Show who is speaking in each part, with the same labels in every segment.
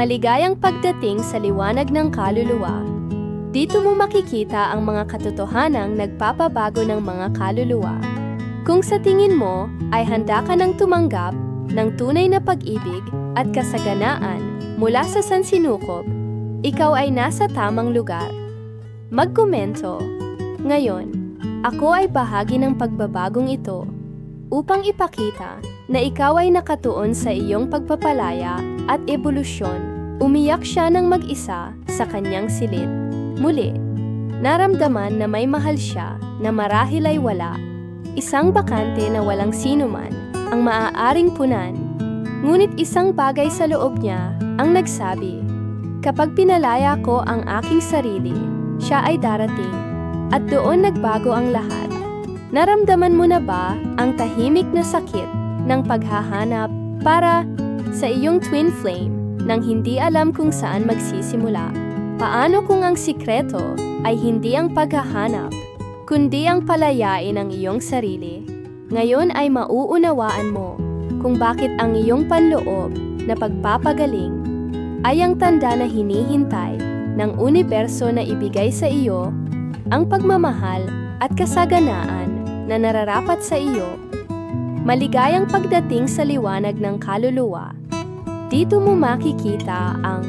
Speaker 1: Maligayang pagdating sa liwanag ng kaluluwa. Dito mo makikita ang mga katotohanang nagpapabago ng mga kaluluwa. Kung sa tingin mo ay handa ka ng tumanggap ng tunay na pag-ibig at kasaganaan mula sa sansinukob, ikaw ay nasa tamang lugar. Magkomento. Ngayon, ako ay bahagi ng pagbabagong ito upang ipakita na ikaw ay nakatuon sa iyong pagpapalaya at ebolusyon. Umiyak siya ng mag-isa sa kanyang silid. Muli, naramdaman na may mahal siya na marahil ay wala. Isang bakante na walang sinuman ang maaaring punan. Ngunit isang bagay sa loob niya ang nagsabi, Kapag pinalaya ko ang aking sarili, siya ay darating. At doon nagbago ang lahat. Naramdaman mo na ba ang tahimik na sakit ng paghahanap para sa iyong twin flame nang hindi alam kung saan magsisimula? Paano kung ang sikreto ay hindi ang paghahanap, kundi ang palayain ang iyong sarili? Ngayon ay mauunawaan mo kung bakit ang iyong panloob na pagpapagaling ay ang tanda na hinihintay ng universo na ibigay sa iyo ang pagmamahal at kasaganaan na nararapat sa iyo. Maligayang pagdating sa liwanag ng kaluluwa. Dito mo makikita ang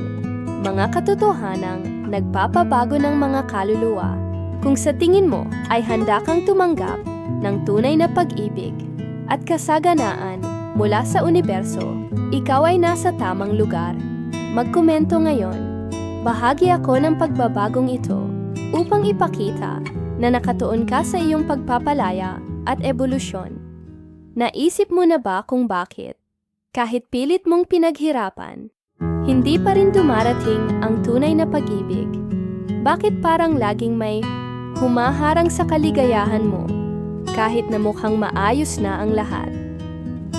Speaker 1: mga katotohanang nagpapabago ng mga kaluluwa. Kung sa tingin mo ay handa kang tumanggap ng tunay na pag-ibig at kasaganaan mula sa universo, ikaw ay nasa tamang lugar. Magkomento ngayon. Bahagi ako ng pagbabagong ito upang ipakita na nakatuon ka sa iyong pagpapalaya at ebolusyon. Naisip mo na ba kung bakit? Kahit pilit mong pinaghirapan, hindi pa rin dumarating ang tunay na pag-ibig. Bakit parang laging may humaharang sa kaligayahan mo kahit na mukhang maayos na ang lahat?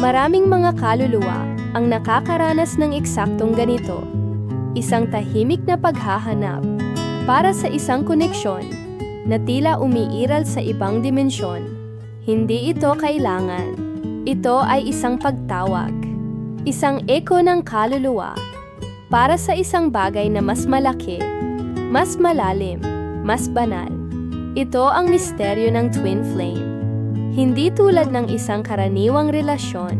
Speaker 1: Maraming mga kaluluwa ang nakakaranas ng eksaktong ganito. Isang tahimik na paghahanap para sa isang koneksyon na tila umiiral sa ibang dimensyon. Hindi ito kailangan. Ito ay isang pagtawag. Isang eko ng kaluluwa para sa isang bagay na mas malaki, mas malalim, mas banal. Ito ang misteryo ng twin flame. Hindi tulad ng isang karaniwang relasyon.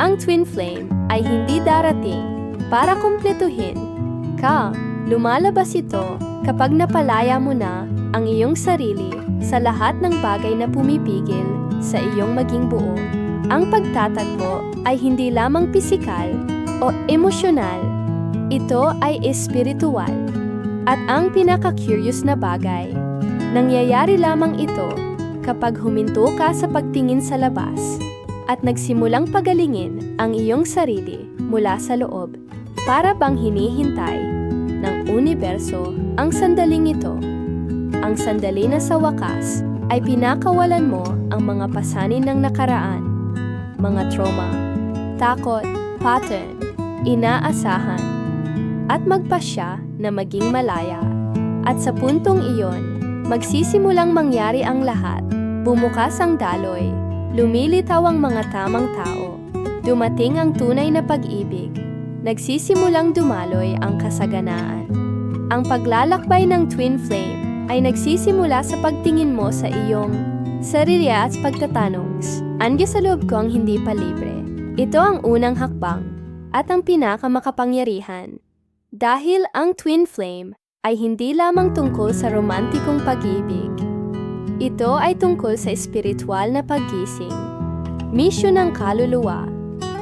Speaker 1: Ang twin flame ay hindi darating para kumpletuhin ka. Lumalabas ito kapag napalaya mo na ang iyong sarili sa lahat ng bagay na pumipigil sa iyong maging buo. Ang pagtatagpo ay hindi lamang pisikal o emosyonal. Ito ay espiritual. At ang pinaka-curious na bagay, nangyayari lamang ito kapag huminto ka sa pagtingin sa labas at nagsimulang pagalingin ang iyong sarili mula sa loob para bang hinihintay ng universo ang sandaling ito. Ang sandali na sa wakas ay pinakawalan mo ang mga pasanin ng nakaraan, mga trauma, takot, pattern, inaasahan, at magpasya na maging malaya. At sa puntong iyon, magsisimulang mangyari ang lahat. Bumukas ang daloy, lumilitaw ang mga tamang tao, dumating ang tunay na pag-ibig, nagsisimulang dumaloy ang kasaganaan. Ang paglalakbay ng twin flame ay nagsisimula sa pagtingin mo sa iyong sarili at pagtatanong, Andi sa loob ko ang hindi pa libre. Ito ang unang hakbang at ang pinakamakapangyarihan. Dahil ang twin flame ay hindi lamang tungkol sa romantikong pag-ibig. Ito ay tungkol sa espiritual na paggising, misyon ng kaluluwa,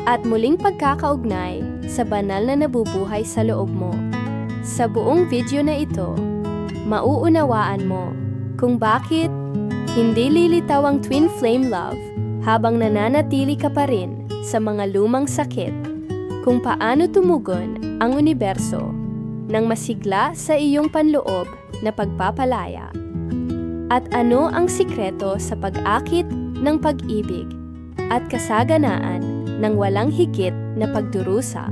Speaker 1: at muling pagkakaugnay sa banal na nabubuhay sa loob mo. Sa buong video na ito, mauunawaan mo kung bakit hindi lilitaw ang twin flame love habang nananatili ka pa rin sa mga lumang sakit, kung paano tumugon ang universo ng masigla sa iyong panloob na pagpapalaya. At ano ang sikreto sa pag-akit ng pag-ibig at kasaganaan ng walang higit na pagdurusa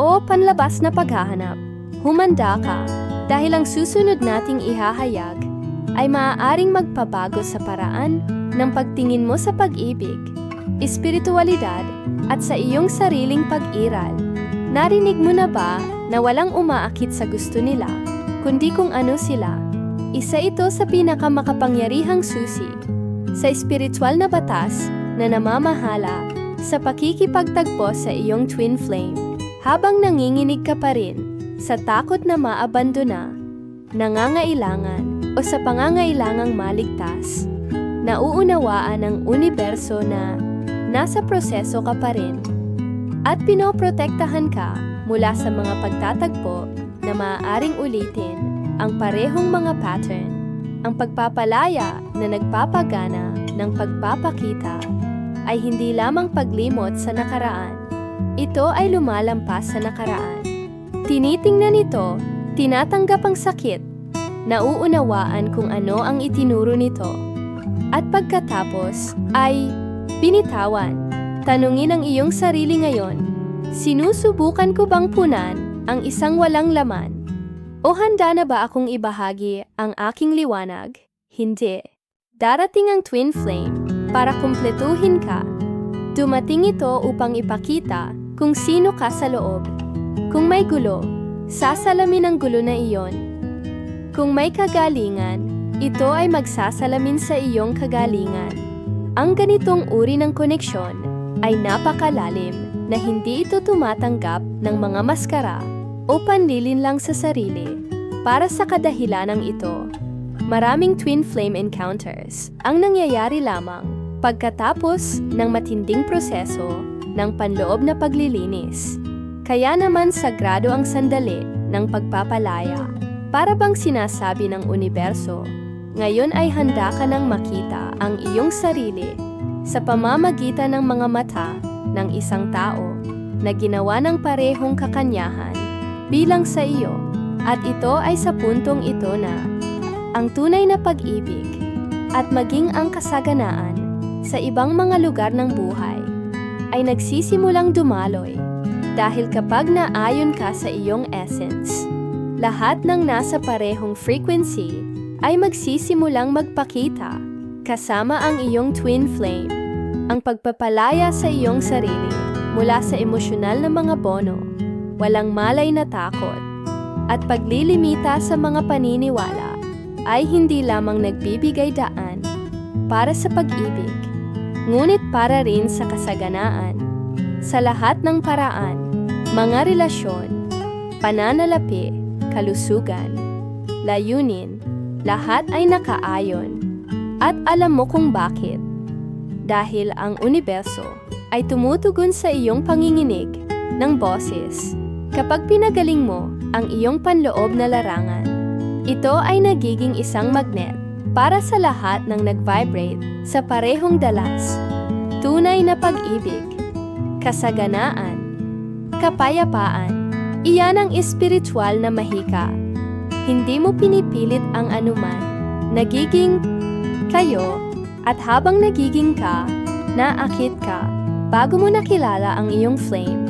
Speaker 1: o panlabas na paghahanap. Humanda ka dahil ang susunod nating ihahayag ay maaaring magpabago sa paraan ng pagtingin mo sa pag-ibig, espiritualidad at sa iyong sariling pag-iral. Narinig mo na ba na walang umaakit sa gusto nila, kundi kung ano sila? Isa ito sa pinakamakapangyarihang susi sa espiritual na batas na namamahala sa pakikipagtagpo sa iyong twin flame habang nanginginig ka pa rin sa takot na maabandona, nangangailangan o sa pangangailangang maligtas. Nauunawaan ng universo na nasa proseso ka pa rin at pinoprotektahan ka mula sa mga pagtatagpo na maaaring ulitin ang parehong mga pattern, ang pagpapalaya na nagpapagana ng pagpapakita ay hindi lamang paglimot sa nakaraan. Ito ay lumalampas sa nakaraan. Tinitingnan ito, tinatanggap ang sakit, nauunawaan kung ano ang itinuro nito. At pagkatapos ay binitawan. Tanungin ang iyong sarili ngayon, sinusubukan ko bang punan ang isang walang laman? O handa na ba akong ibahagi ang aking liwanag? Hindi. Darating ang twin flame para kumpletuhin ka. Dumating ito upang ipakita kung sino ka sa loob. Kung may gulo, sasalamin ang gulo na iyon. Kung may kagalingan, ito ay magsasalamin sa iyong kagalingan. Ang ganitong uri ng koneksyon ay napakalalim na hindi ito tumatanggap ng mga maskara o panlilin lang sa sarili. Para sa kadahilanang ito, maraming twin flame encounters ang nangyayari lamang pagkatapos ng matinding proseso ng panloob na paglilinis. Kaya naman sagrado ang sandali ng pagpapalaya. Para bang sinasabi ng universo, ngayon ay handa ka nang makita ang iyong sarili sa pamamagitan ng mga mata ng isang tao na ginawa ng parehong kakanyahan bilang sa iyo. At ito ay sa puntong ito na ang tunay na pag-ibig at maging ang kasaganaan sa ibang mga lugar ng buhay ay nagsisimulang dumaloy dahil kapag naayon ka sa iyong essence, lahat ng nasa parehong frequency ay magsisimulang magpakita kasama ang iyong twin flame, ang pagpapalaya sa iyong sarili mula sa emosyonal na mga bono, walang malay na takot, at paglilimita sa mga paniniwala ay hindi lamang nagbibigay daan para sa pag-ibig, ngunit para rin sa kasaganaan. Sa lahat ng paraan, mga relasyon, pananalapi, kalusugan, layunin, lahat ay nakaayon. At alam mo kung bakit. Dahil ang universo ay tumutugon sa iyong panginginig ng boses. Kapag pinagaling mo ang iyong panloob na larangan, ito ay nagiging isang magnet para sa lahat ng nag-vibrate sa parehong dalas. Tunay na pag-ibig, kasaganaan, kapayapaan, iyan ang espiritual na mahika. Hindi mo pinipilit ang anuman, nagiging kayo at habang nagiging ka, naakit ka bago mo nakilala ang iyong flame.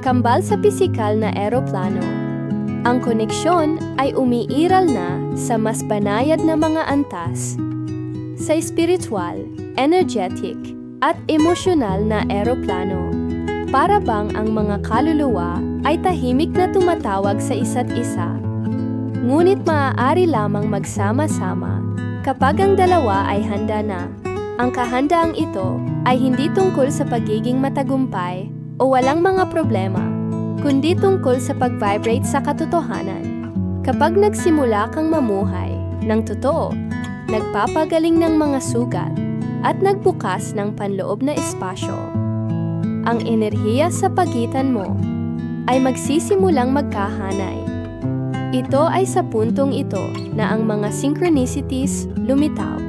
Speaker 1: Kambal sa pisikal na eroplano, ang koneksyon ay umiiral na sa mas banayad na mga antas. Sa spiritual, energetic, at emosyonal na eroplano. Para bang ang mga kaluluwa ay tahimik na tumatawag sa isa't isa. Ngunit maaari lamang magsama-sama kapag ang dalawa ay handa na. Ang kahandaang ito ay hindi tungkol sa pagiging matagumpay o walang mga problema, kundi tungkol sa pag-vibrate sa katotohanan. Kapag nagsimula kang mamuhay ng totoo, nagpapagaling ng mga sugat, at nagbukas ng panloob na espasyo, ang enerhiya sa pagitan mo ay magsisimulang magkahanay. Ito ay sa puntong ito na ang mga synchronicities lumitaw.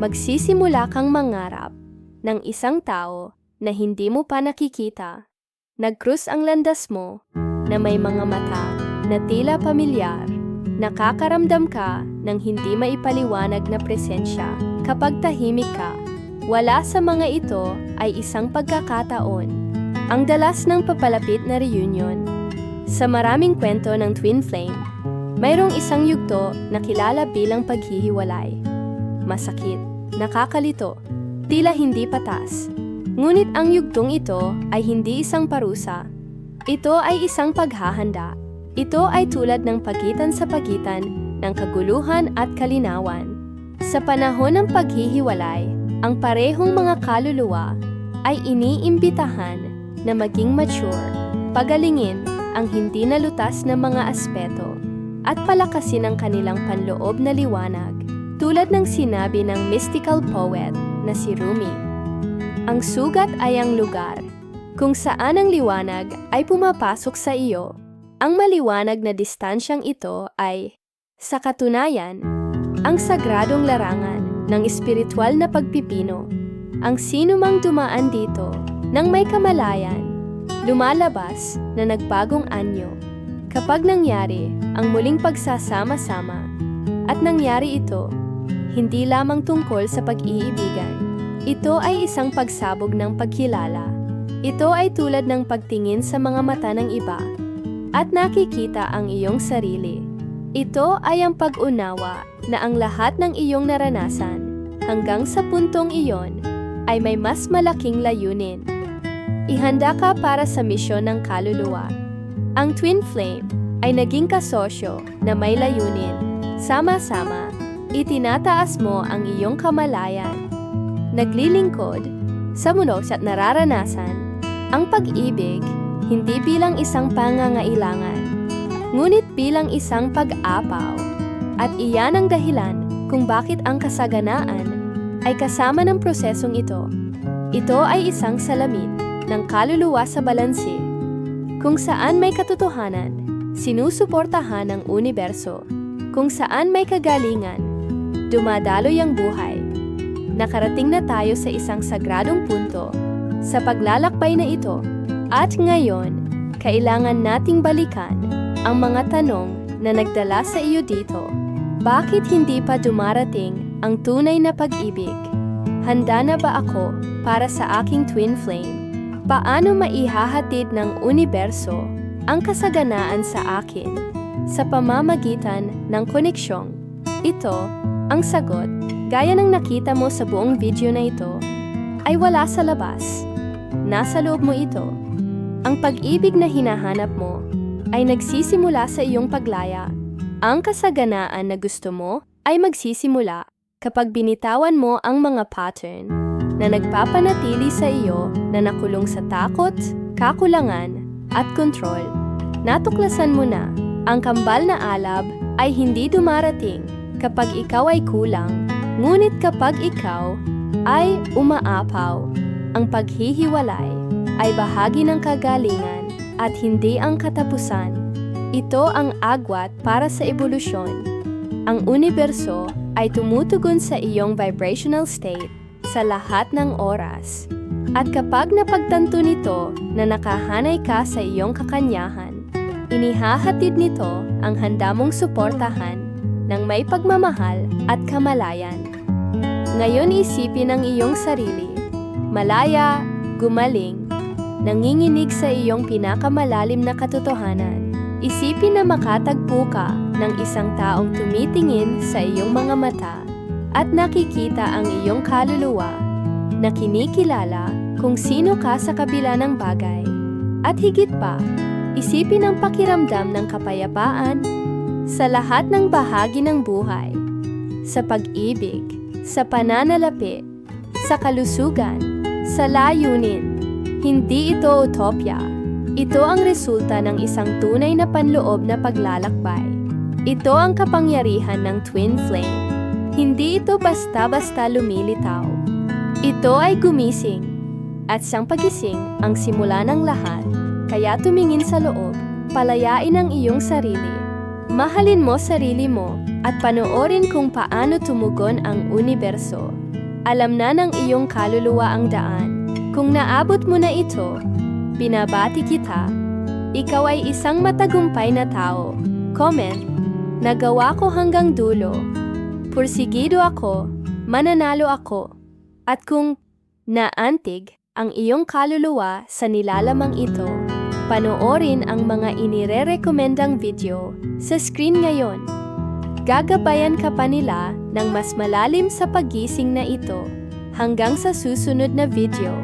Speaker 1: Magsisimula kang mangarap ng isang tao na hindi mo pa nakikita. Nagkrus ang landas mo na may mga mata na tila pamilyar. Nakakaramdam ka ng hindi maipaliwanag na presensya kapag tahimik ka. Wala sa mga ito ay isang pagkakataon. Ang dalas ng papalapit na reunion. Sa maraming kwento ng Twin Flame, mayroong isang yugto na kilala bilang paghihiwalay. Masakit, nakakalito, tila hindi patas. Ngunit ang yugtong ito ay hindi isang parusa. Ito ay isang paghahanda. Ito ay tulad ng pagitan sa pagitan ng kaguluhan at kalinawan. Sa panahon ng paghihiwalay, ang parehong mga kaluluwa ay iniimbitahan na maging mature, pagalingin ang hindi nalutas na mga aspeto, at palakasin ang kanilang panloob na liwanag, tulad ng sinabi ng mystical poet na si Rumi. Ang sugat ay ang lugar kung saan ang liwanag ay pumapasok sa iyo. Ang maliwanag na distansyang ito ay, sa katunayan, ang sagradong larangan ng espiritual na pagpipino. Ang sino mang dumaan dito nang may kamalayan, lumalabas na nagbagong anyo. Kapag nangyari ang muling pagsasama-sama at nangyari ito, hindi lamang tungkol sa pag-iibigan. Ito ay isang pagsabog ng pagkilala. Ito ay tulad ng pagtingin sa mga mata ng iba at nakikita ang iyong sarili. Ito ay ang pag-unawa na ang lahat ng iyong naranasan hanggang sa puntong iyon ay may mas malaking layunin. Ihanda ka para sa misyon ng kaluluwa. Ang Twin Flame ay naging kasosyo na may layunin. Sama-sama, itinataas mo ang iyong kamalayan. Naglilingkod sa munos at nararanasan ang pag-ibig hindi bilang isang pangangailangan, ngunit bilang isang pag-apaw. At iyan ang dahilan kung bakit ang kasaganaan ay kasama ng prosesong ito. Ito ay isang salamin ng kaluluwa sa balanse, kung saan may katotohanan, sinusuportahan ng universo, kung saan may kagalingan, dumadaloy ang buhay. Nakarating na tayo sa isang sagradong punto sa paglalakbay na ito at ngayon, kailangan nating balikan ang mga tanong na nagdala sa iyo dito. Bakit hindi pa dumarating ang tunay na pag-ibig? Handa na ba ako para sa aking twin flame? Paano maihahatid ng universo ang kasaganaan sa akin sa pamamagitan ng koneksyong? Ito, ang sagot, gaya ng nakita mo sa buong video na ito, ay wala sa labas. Nasa loob mo ito. Ang pag-ibig na hinahanap mo ay nagsisimula sa iyong paglaya. Ang kasaganaan na gusto mo ay magsisimula kapag binitawan mo ang mga pattern na nagpapanatili sa iyo na nakulong sa takot, kakulangan, at kontrol. Natuklasan mo na ang kambal na alab ay hindi dumarating kapag ikaw ay kulang, ngunit kapag ikaw ay umaapaw. Ang paghihiwalay ay bahagi ng kagalingan at hindi ang katapusan. Ito ang agwat para sa ebolusyon. Ang universo ay tumutugon sa iyong vibrational state sa lahat ng oras. At kapag napagtanto nito na nakahanay ka sa iyong kakanyahan, inihahatid nito ang handa mong suportahan ng may pagmamahal at kamalayan. Ngayon isipin ang iyong sarili, malaya, gumaling, nanginginig sa iyong pinakamalalim na katotohanan. Isipin na makatagpo ka ng isang taong tumitingin sa iyong mga mata at nakikita ang iyong kaluluwa na kinikilala kung sino ka sa kabila ng bagay. At higit pa, isipin ang pakiramdam ng kapayapaan sa lahat ng bahagi ng buhay, sa pag-ibig, sa pananalapi, sa kalusugan, sa layunin. Hindi ito utopia. Ito ang resulta ng isang tunay na panloob na paglalakbay. Ito ang kapangyarihan ng twin flame. Hindi ito basta-basta lumilitaw. Ito ay gumising. At sang pagising ang simula ng lahat. Kaya tumingin sa loob, palayain ang iyong sarili. Mahalin mo sarili mo at panoorin kung paano tumugon ang universo. Alam na ng iyong kaluluwa ang daan. Kung naabot mo na ito, binabati kita. Ikaw ay isang matagumpay na tao. Comment, nagawa ko hanggang dulo. Pursigido ako, mananalo ako. At kung naantig ang iyong kaluluwa sa nilalamang ito, panoorin ang mga inire-rekomendang video sa screen ngayon. Gagabayan ka pa nila ng mas malalim sa pagising na ito hanggang sa susunod na video.